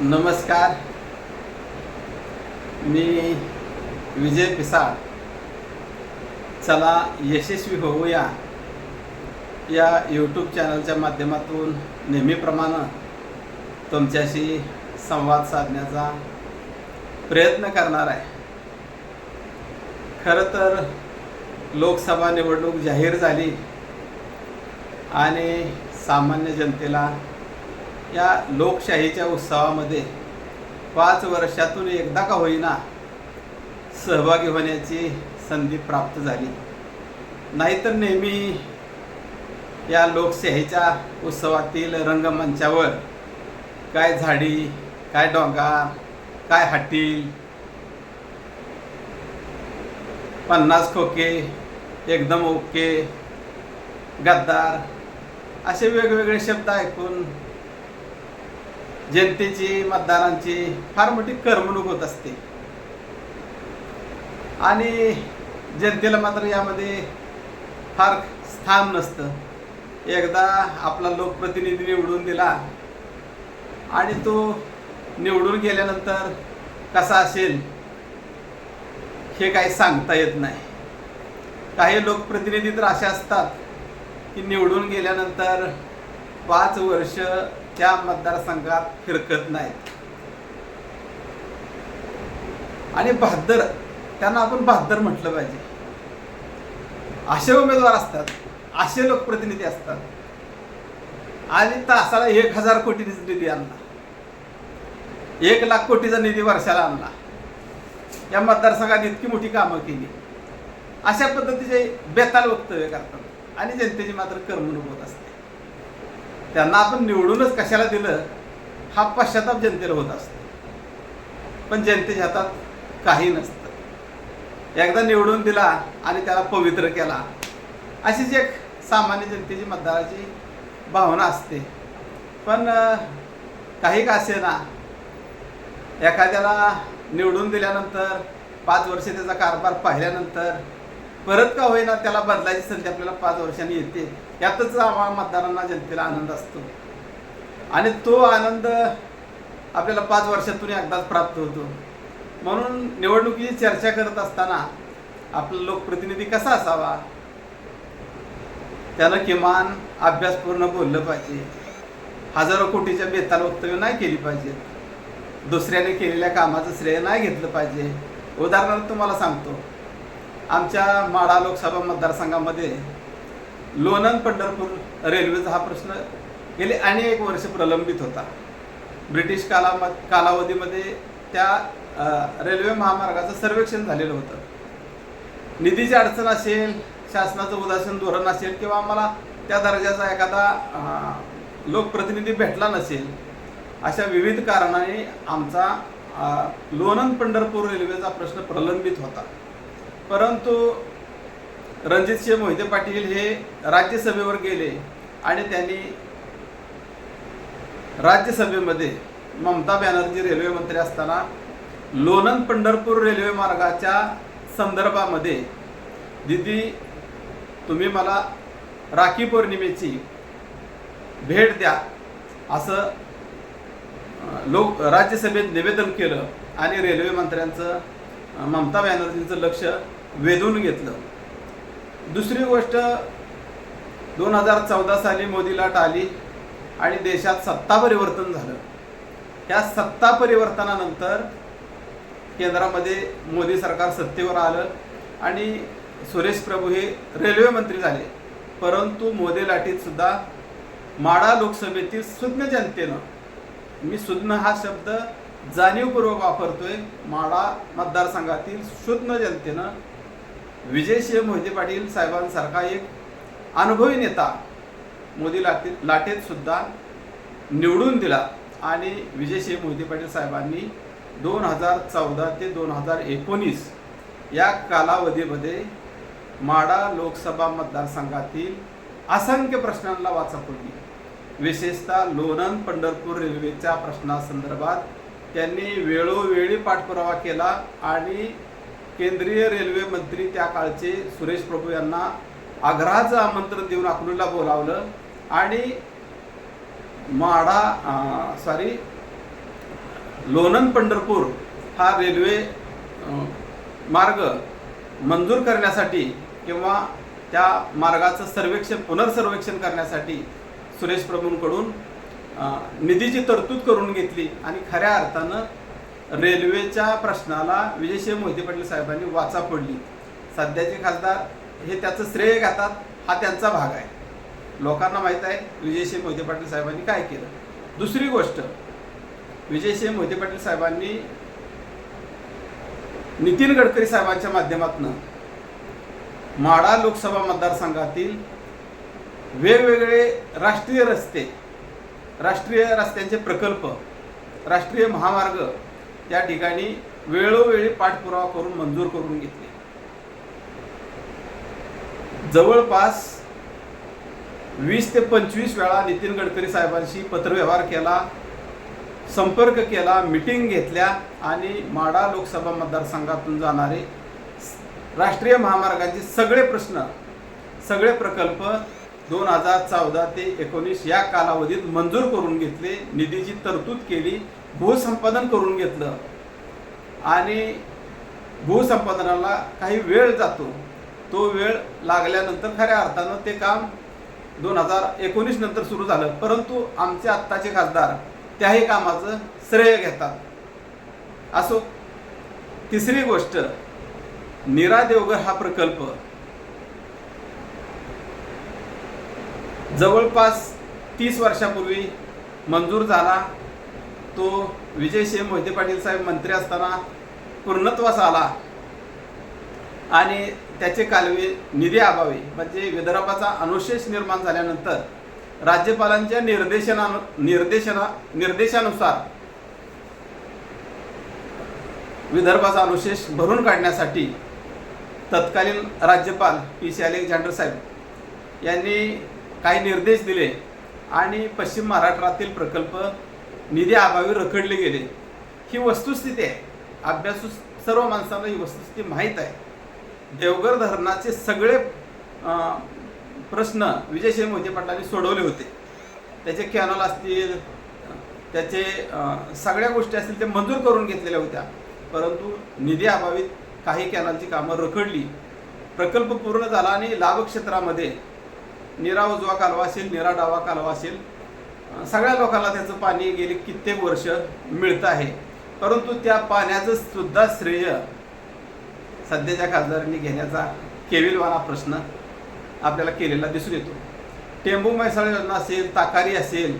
नमस्कार. मी विजय पिसाळ. चला यशस्वी होऊया या यूट्यूब चॅनलच्या माध्यमातून नेहमीप्रमाणे तुमच्याशी संवाद साधण्याचा प्रयत्न करणार आहे. खरं तर लोकसभा निवडणूक जाहीर झाली आणि सामान्य जनतेला या लोकशाहीच्या उत्सवामध्ये पाच वर्षातून एकदा का होईना सहभागी होण्याची संधी प्राप्त झाली. नाहीतर नेहमी या लोकशाहीच्या उत्सवातील रंगमंचावर काय झाडी काय डोंगा काय हटील पन्नास खोके एकदम ओके गद्दार असे वेगवेगळे शब्द ऐकून जनतेची मतदारांची फार मोठी करमणूक होत असते. आणि जनतेला मात्र यामध्ये फार स्थान नसतं. एकदा आपला लोकप्रतिनिधी निवडून दिला आणि तो निवडून गेल्यानंतर कसा असेल हे काही सांगता येत नाही. काही लोकप्रतिनिधी तर असे असतात की निवडून गेल्यानंतर पाच वर्ष त्या मतदारसंघात फिरकत नाहीत. आणि बहादर त्यांना आपण बहादर म्हटलं पाहिजे. असे उमेदवार असतात असे लोकप्रतिनिधी असतात. आणि तासाला एक हजार कोटी निधी आणला. एक लाख कोटीचा निधी वर्षाला आणला. या मतदारसंघात इतकी मोठी कामं केली. अशा पद्धतीचे बेताल वक्तव्य करतात. आणि जनतेची मात्र करमणूक होत असते. त्यांना आपण निवडूनच कशाला दिलं हा पश्चाताप जनतेला होत असतो. पण जनतेच्या हातात काही नसतं. एकदा निवडून दिला आणि त्याला पवित्र केला अशीच एक सामान्य जनतेची मतदाराची भावना असते. पण काही का असे ना एखाद्याला निवडून दिल्यानंतर पाच वर्ष त्याचा कारभार पाहिल्यानंतर परत का होईना त्याला बदलायची संधी आपल्याला पाच वर्षांनी येते. यातच आम्हाला मतदारांना जनतेला आनंद असतो. आणि तो आनंद आपल्याला पाच वर्षातून एकदाच प्राप्त होतो. म्हणून निवडणुकीची चर्चा करत असताना आपला लोकप्रतिनिधी कसा असावा? त्यानं किमान अभ्यासपूर्ण बोललं पाहिजे. हजारो कोटीच्या बेताल वक्तव्य नाही केली पाहिजेत. दुसऱ्याने केलेल्या कामाचं श्रेय नाही घेतलं पाहिजे. उदाहरणार्थ तुम्हाला सांगतो. आमच्या माढा लोकसभा मतदारसंघामध्ये लोणंद पंढरपूर रेल्वेचा हा प्रश्न गेले अनेक वर्ष प्रलंबित होता. ब्रिटिश काला कालावधीमध्ये त्या रेल्वे महामार्गाचं सर्वेक्षण झालेलं होतं. निधीची अडचण असेल शासनाचं उदासीन धोरण असेल किंवा आम्हाला त्या दर्जाचा एखादा लोकप्रतिनिधी भेटला नसेल अशा विविध कारणाने आमचा लोणंद पंढरपूर रेल्वेचा प्रश्न प्रलंबित होता. परंतु रणजितसिंह मोहिते पाटील हे राज्यसभेवर गेले आणि त्यांनी राज्यसभेमध्ये ममता बॅनर्जी रेल्वे मंत्री असताना लोणंद पंढरपूर रेल्वे मार्गाच्या संदर्भामध्ये दिदी तुम्ही मला राखी पौर्णिमेची भेट द्या असं लोक राज्यसभेत निवेदन केलं आणि रेल्वे मंत्र्यांचं ममता बॅनर्जींचं लक्ष वेधून घेतलं. दुसरी गोष्ट दोन हजार चौदा साली मोदीला टाली आणि देशात सत्ता परिवर्तन झालं. या सत्ता परिवर्तनानंतर केंद्रामध्ये मोदी सरकार सत्तेवर आलं आणि सुरेश प्रभू हे रेल्वे मंत्री झाले. परंतु मोदी लाटीत सुद्धा माडा लोकसभेतील सुज्ञ जनतेनं मी सुज्ञ हा शब्द जाणीवपूर्वक वापरतोय माडा मतदारसंघातील सुज्ञ जनतेनं विजयसिंह मोहिते पाटील साहेबांसारखा एक अनुभवी नेता मोदी लाटे लाटेत सुद्धा निवडून दिला. आणि विजयसिंह मोहिते पाटील साहेबांनी दोन हजार चौदा ते दोन हजार एकोणीस या कालावधीमध्ये माडा लोकसभा मतदारसंघातील असंख्य प्रश्नांना वाचा फोडली विशेषतः लोणंद पंढरपूर रेल्वेच्या प्रश्नासंदर्भात त्यांनी वेळोवेळी पाठपुरावा केला आणि केंद्रीय रेल्वे मंत्री त्या काळचे सुरेश प्रभू यांना आग्रहाचं आमंत्रण देऊन अकलूला बोलावलं आणि माडा सॉरी लोणंद पंढरपूर हा रेल्वे मार्ग मंजूर करण्यासाठी किंवा त्या मार्गाचं सर्वेक्षण पुनर्सर्वेक्षण करण्यासाठी सुरेश प्रभूंकडून निधीची तरतूद करून घेतली आणि खऱ्या अर्थानं रेल्वेच्या प्रश्नाला विजयसिंह मोहिते पाटील साहेबांनी वाचा फोडली. सध्याचे खासदार हे त्याचं श्रेय घातात हा त्यांचा भाग आहे. लोकांना माहीत आहे विजयसिंह मोहिते पाटील साहेबांनी काय केलं. दुसरी गोष्ट विजयसिंह मोहिते पाटील साहेबांनी नितीन गडकरी साहेबांच्या माध्यमातून माडा लोकसभा मतदारसंघातील वेगवेगळे राष्ट्रीय रस्ते राष्ट्रीय रस्त्यांचे प्रकल्प राष्ट्रीय महामार्ग त्या ठिकाणी वेळोवेळी पाठपुरावा करून मंजूर करून घेतले. जवळपास वीस ते पंचवीस वेळा नितीन गडकरी साहेबांशी पत्रव्यवहार केला संपर्क केला मिटिंग घेतल्या आणि माडा लोकसभा मतदारसंघातून जाणारे राष्ट्रीय महामार्गाचे सगळे प्रश्न सगळे प्रकल्प दोन हजार चौदा ते एकोणीस या कालावधीत मंजूर करून घेतले निधीची तरतूद केली भूसंपादन करून घेतलं. आणि भूसंपादनाला काही वेळ जातो. तो वेळ लागल्यानंतर खऱ्या अर्थानं ते काम दोन हजार एकोणीस नंतर सुरू झालं. परंतु आमचे आत्ताचे खासदार त्याही कामाचं श्रेय घेतात. असो तिसरी गोष्ट नीरा देवघर हा प्रकल्प जवळपास तीस वर्षापूर्वी मंजूर झाला. तो विजय शे मोहिते पाटील साहेब मंत्री असताना पूर्णत्वास आला. आणि त्याचे कालवे निधी अभावी म्हणजे विदर्भाचा अनुशेष निर्माण झाल्यानंतर राज्यपालांच्या निर्देशना निर्देशना निर्देशानुसार विदर्भाचा अनुशेष भरून काढण्यासाठी तत्कालीन राज्यपाल पी सी अलेक्झांडर साहेब यांनी काही निर्देश दिले आणि पश्चिम महाराष्ट्रातील प्रकल्प निधी अभावी रखडले गेले. ही वस्तुस्थिती आहे. अभ्यासू सर्व माणसांना ही वस्तुस्थिती माहीत आहे. देवघर धरणाचे सगळे प्रश्न विजयसिंह मोहिते पाटलांनी सोडवले होते. त्याचे कॅनल असतील त्याचे सगळ्या गोष्टी असतील ते मंजूर करून घेतलेल्या होत्या. परंतु निधी अभावी काही कॅनलची कामं रखडली. प्रकल्प पूर्ण झाला आणि लाभक्षेत्रामध्ये निरा उजवा कालवा असेल निरा डावा कालवा असेल सगळ्या लोकांना त्याचं पाणी गेली कित्येक वर्ष मिळतं आहे. परंतु त्या पाण्याचं सुद्धा श्रेय सध्याच्या खासदारांनी घेण्याचा केविलवाना प्रश्न आपल्याला केलेला दिसून येतो. टेंबू म्हैसाळ योजना असेल ताकारी असेल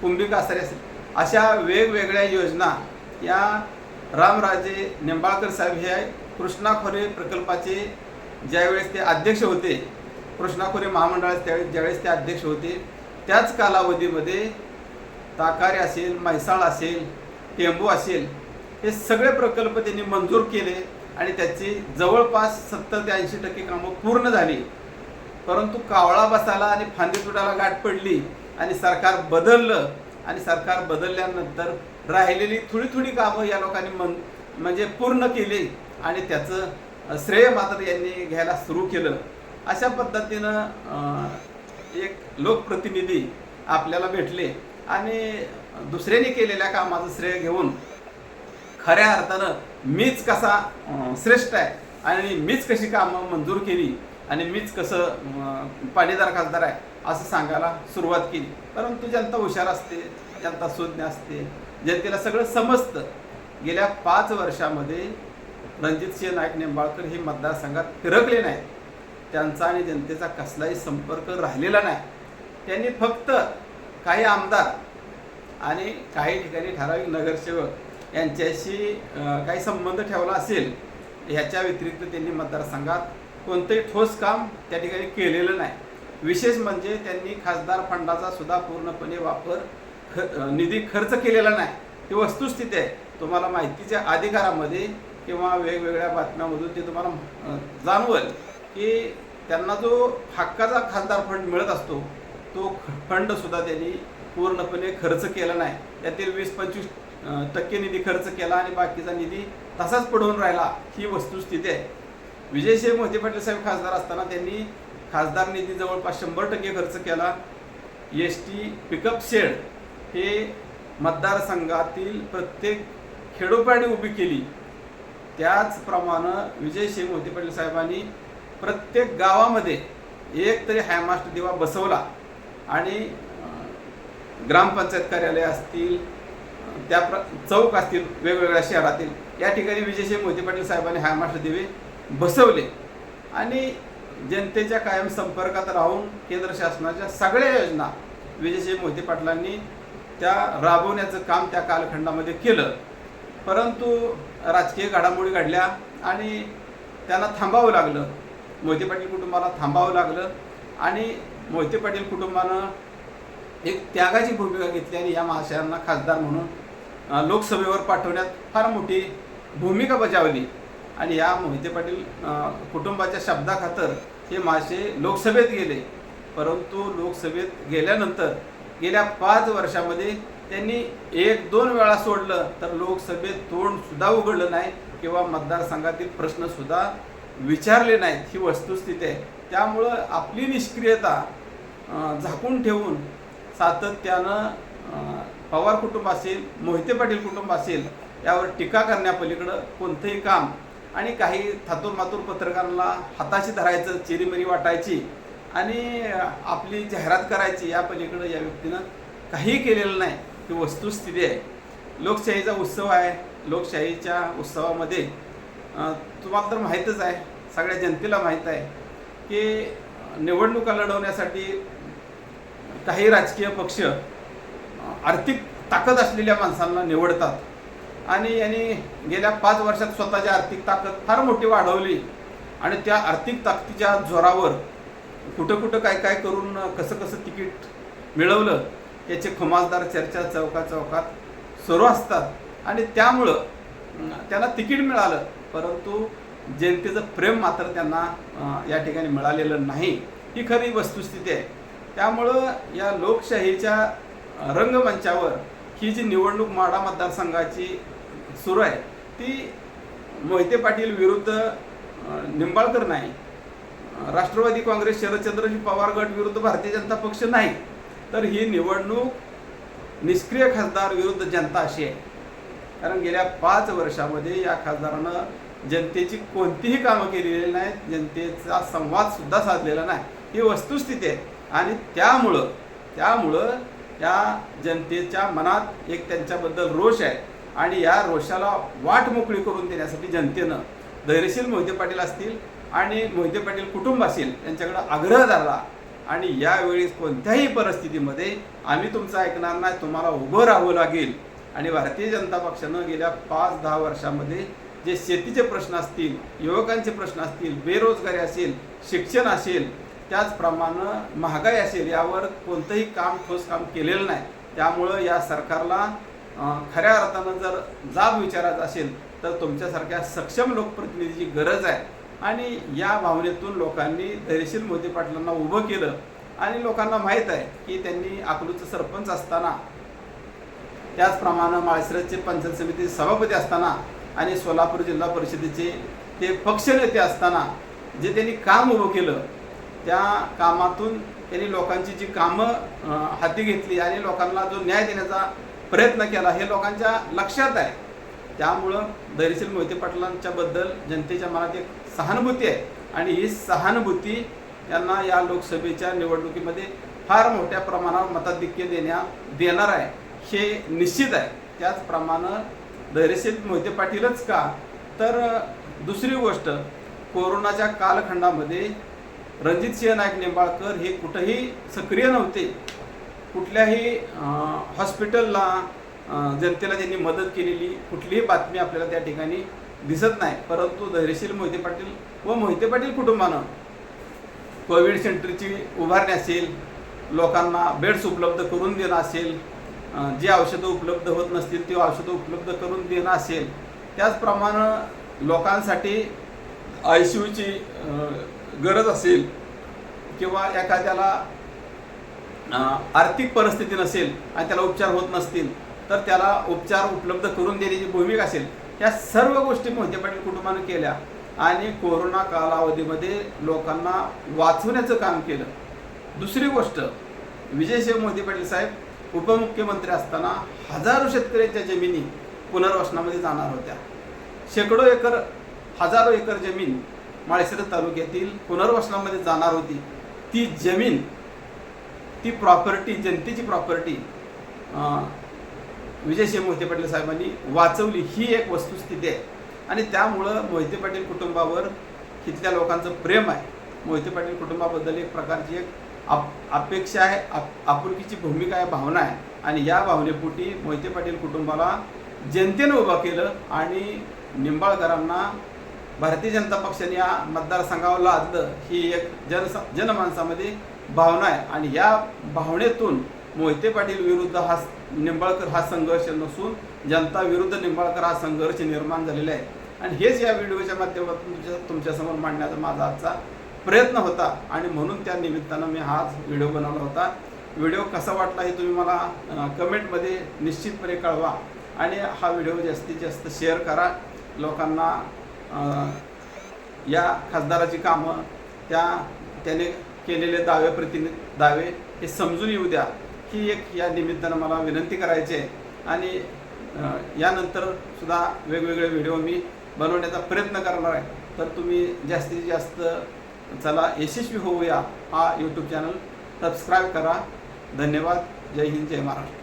कुंभी कासारी असेल अशा वेगवेगळ्या योजना या रामराजे निंबाळकर साहेब हे कृष्णा खोरे प्रकल्पाचे ज्यावेळेस ते अध्यक्ष होते कृष्णाखोरे महामंडळाचे त्यावेळेस ज्यावेळेस ते अध्यक्ष होते त्याच कालावधीमध्ये ताकारी असेल म्हैसाळ असेल टेंबू असेल हे सगळे प्रकल्प त्यांनी मंजूर केले आणि त्याची जवळपास सत्तर ते ऐंशी टक्के कामं पूर्ण झाली. परंतु कावळा बसायला आणि फांदी तुटायला गाठ पडली आणि सरकार बदललं आणि सरकार बदलल्यानंतर राहिलेली थोडी थोडी कामं या लोकांनी मन म्हणजे पूर्ण केली आणि त्याचं श्रेय मात्र यांनी घ्यायला सुरू केलं. अशा पद्धतीनं एक लोकप्रतिनिधी आपल्याला भेटले आणि दुसऱ्याने केलेल्या कामाचं श्रेय घेऊन खऱ्या अर्थानं मीच कसा श्रेष्ठ आहे आणि मीच कशी कामं मंजूर केली आणि मीच कसं पाणीदार खासदार आहे असं सांगायला सुरुवात केली. परंतु जनता हुशार असते जनता सुज्ञ असते जनतेला सगळं समजतं. गेल्या पाच वर्षामध्ये रणजितसिंह नाईक निंबाळकर हे मतदारसंघात फिरकले नाहीत. त्यांचा आणि जनतेचा कसलाही संपर्क राहिलेला नाही. त्यांनी फक्त काही आमदार आणि काही ठिकाणी ठराविक नगरसेवक यांच्याशी काही संबंध ठेवला असेल ह्याच्या व्यतिरिक्त त्यांनी मतदारसंघात कोणतंही ठोस काम त्या ठिकाणी केलेलं नाही. विशेष म्हणजे त्यांनी खासदार फंडाचा सुद्धा पूर्णपणे वापर ख निधी खर्च केलेला नाही. ही वस्तुस्थिती आहे. तुम्हाला माहितीच्या अधिकारामध्ये किंवा वेगवेगळ्या बातम्यामधून ते तुम्हाला जाणवल. की त्यांना जो हक्काचा खासदार फंड मिळत असतो तो फंड सुद्धा त्यांनी पूर्णपणे खर्च केला नाही. त्यातील वीस पंचवीस टक्के निधी खर्च केला आणि बाकीचा निधी तसाच पडून राहिला ही वस्तुस्थिती आहे. विजयसिंह मोहिते पाटील साहेब खासदार असताना त्यांनी खासदार निधी जवळपास शंभर टक्के खर्च केला. एस टी पिकअप शेड हे मतदारसंघातील प्रत्येक खेडोपाडी उभी केली. त्याचप्रमाणे विजयसिंह मोहिते पाटील साहेबांनी प्रत्येक गावामध्ये एक तरी हायमास्ट दिवा बसवला आणि ग्रामपंचायत कार्यालय असतील त्या प्र चौक असतील वेगवेगळ्या शहरातील या ठिकाणी विजयसिंह मोहिते पाटील साहेबांनी हायमास्ट दिवे बसवले. आणि जनतेच्या कायम संपर्कात राहून केंद्र शासनाच्या सगळ्या योजना विजयसिंह मोहिते पाटलांनी त्या राबवण्याचं काम त्या कालखंडामध्ये केलं. परंतु राजकीय घडामोडी घडल्या आणि त्यांना थांबावं लागलं. मोहिते पाटील कुटुंबाला थांबावं लागलं. आणि मोहिते पाटील कुटुंबानं एक त्यागाची भूमिका घेतली आणि या महाशयांना खासदार म्हणून लोकसभेवर पाठवण्यात फार मोठी भूमिका बजावली. आणि या मोहिते पाटील कुटुंबाच्या शब्दाखातर हे महाशय लोकसभेत गेले. परंतु लोकसभेत गेल्यानंतर गेल्या पाच वर्षामध्ये त्यांनी एक दोन वेळा सोडलं तर लोकसभेत तोंडसुद्धा उघडलं नाही किंवा मतदारसंघातील प्रश्नसुद्धा विचारले नाहीत ही वस्तुस्थिती आहे. त्यामुळं आपली निष्क्रियता झाकून ठेवून सातत्यानं पवार कुटुंब असेल मोहिते पाटील कुटुंब असेल यावर टीका करण्यापलीकडं कोणतंही काम आणि काही थातूर मातूर पत्रकारांना हाताशी धरायचं चिरीमिरी वाटायची आणि आपली जाहिरात करायची या पलीकडं या व्यक्तीनं काही केलेलं नाही. ही वस्तुस्थिती आहे. लोकशाहीचा उत्सव आहे. लोकशाहीच्या उत्सवामध्ये तुम्हाला तर माहीतच आहे सगळ्या जनतेला माहीत आहे की निवडणुका लढवण्यासाठी काही राजकीय पक्ष आर्थिक ताकद असलेल्या माणसांना निवडतात. आणि यांनी गेल्या पाच वर्षात स्वतःची आर्थिक ताकद फार मोठी वाढवली. आणि त्या आर्थिक ताकदीच्या जोरावर कुठं कुठं काय काय करून कसं कसं तिकीट मिळवलं याचे खुमासदार चर्चा चौका चौकात सुरू असतात. आणि त्यामुळं त्यांना तिकीट मिळालं. परंतु जनतेचं प्रेम मात्र त्यांना या ठिकाणी मिळालेलं नाही. ही खरी वस्तुस्थिती आहे. त्यामुळं या लोकशाहीच्या रंगमंचावर ही जी निवडणूक माडा मतदारसंघाची सुरू आहे ती मोहिते पाटील विरुद्ध निंबाळकर नाही. राष्ट्रवादी काँग्रेस शरदचंद्रजी पवार गट विरुद्ध भारतीय जनता पक्ष नाही. तर ही निवडणूक निष्क्रिय खासदार विरुद्ध जनता अशी आहे. कारण गेल्या पाच वर्षामध्ये या खासदारानं जनतेची कोणतीही कामं केलेली नाहीत जनतेचा संवादसुद्धा साधलेला नाही. ही वस्तुस्थिती आहे. आणि त्यामुळं त्यामुळं या जनतेच्या मनात एक त्यांच्याबद्दल रोष आहे. आणि या रोषाला वाट मोकळी करून देण्यासाठी जनतेनं धैर्यशील मोहिते पाटील असतील आणि मोहिते पाटील कुटुंब असेल यांच्याकडे आग्रह धरला. आणि यावेळी कोणत्याही परिस्थितीमध्ये आम्ही तुमचं ऐकणार नाही तुम्हाला उभं राहावं लागेल. आणि भारतीय जनता पक्षानं गेल्या पाच दहा वर्षामध्ये जे शेतीचे प्रश्न असतील युवकांचे प्रश्न असतील बेरोजगारी असेल शिक्षण असेल त्याचप्रमाणे महागाई असेल यावर कोणतंही काम ठोस काम केलेलं नाही. त्यामुळं या सरकारला खऱ्या अर्थानं जर जाब विचारायचा असेल तर तुमच्यासारख्या सक्षम लोकप्रतिनिधीची गरज आहे. आणि या भावनेतून लोकांनी धैर्यशील मोदी पाटलांना उभं केलं. आणि लोकांना माहीत आहे की त्यांनी अकलूचं सरपंच असताना त्याचप्रमाणे माळशिरसचे पंचायत समिती सभापती असताना आणि सोलापूर जिल्हा परिषदेचे ते पक्षनेते असताना जे त्यांनी काम उभं केलं त्या कामातून त्यांनी लोकांची जी कामं हाती घेतली आणि लोकांना जो न्याय देण्याचा प्रयत्न केला हे लोकांच्या लक्षात आहे. त्यामुळं धैर्यशील मोहिते पाटलांच्याबद्दल जनतेच्या मनात एक सहानुभूती आहे आणि ही सहानुभूती यांना या लोकसभेच्या निवडणुकीमध्ये फार मोठ्या प्रमाणावर मताधिक्य देण्या देणार आहे. हे निश्चित आहे. त्याचप्रमाणे धैर्यशील मोहिते पाटीलच का? तर दुसरी गोष्ट कोरोनाच्या कालखंडामध्ये रणजित सिंह नाईक निंबाळकर हे कुठंही सक्रिय नव्हते. कुठल्याही हॉस्पिटलला जनतेला त्यांनी मदत केलेली कुठलीही बातमी आपल्याला त्या ठिकाणी दिसत नाही. परंतु धैर्यशील मोहिते पाटील व मोहिते पाटील कुटुंबानं कोविड सेंटरची उभारणी असेल लोकांना बेड्स उपलब्ध करून देणं असेल जी औषधं उपलब्ध होत नसतील ती औषधं उपलब्ध करून देणं असेल त्याचप्रमाणे लोकांसाठी आय सी यूची गरज असेल किंवा एखाद्याला आर्थिक परिस्थिती नसेल आणि त्याला उपचार होत नसतील तर त्याला उपचार उपलब्ध करून देण्याची भूमिका असेल या सर्व गोष्टी मोहिते पाटील कुटुंबानं केल्या आणि कोरोना कालावधीमध्ये लोकांना वाचवण्याचं काम केलं. दुसरी गोष्ट विजयशिव मोहिते पाटील साहेब उपमुख्यमंत्री असताना हजारो शेतकऱ्यांच्या जमिनी पुनर्वसनामध्ये जाणार होत्या. शेकडो एकर हजारो एकर जमीन माळशिरस तालुक्यातील पुनर्वसनामध्ये जाणार होती. ती जमीन ती प्रॉपर्टी जनतेची प्रॉपर्टी विजयसिंह मोहिते पाटील साहेबांनी वाचवली. ही एक वस्तुस्थिती आहे. आणि त्यामुळं मोहिते पाटील कुटुंबावर तिथल्या लोकांचं प्रेम आहे. मोहिते पाटील कुटुंबाबद्दल एक प्रकारची एक आप अपेक्षा आहे आप आपुलकीची भूमिका आहे भावना आहे. आणि या भावनेपोटी मोहिते पाटील कुटुंबाला जनतेनं उभं केलं आणि निंबाळकरांना भारतीय जनता पक्षाने या मतदारसंघावर लादलं ही एक जनस जनमानसामध्ये भावना आहे. आणि या भावनेतून मोहिते पाटील विरुद्ध हा निंबाळकर हा संघर्ष नसून जनता विरुद्ध निंबाळकर हा संघर्ष निर्माण झालेला आहे. आणि हेच या व्हिडिओच्या माध्यमातून तुमच्या तुमच्यासमोर मांडण्याचा माझा आजचा प्रयत्न होता आणि म्हणून त्या निमित्तानं मी हाच व्हिडिओ बनवला होता. व्हिडिओ कसा वाटला हे तुम्ही मला कमेंटमध्ये निश्चितपणे कळवा आणि हा व्हिडिओ जास्तीत जास्त शेअर करा. लोकांना या खासदाराची कामं त्या त्याने केलेले दावे प्रति दावे हे समजून येऊ द्या. ही एक या निमित्तानं मला विनंती करायची आहे. आणि यानंतर सुद्धा वेगवेगळे व्हिडिओ मी बनवण्याचा प्रयत्न करणार आहे. तर तुम्ही जास्तीत जास्त चला यशस्वी होऊया हा यूट्यूब चॅनल सबस्क्राईब करा. धन्यवाद. जय हिंद जय महाराष्ट्र.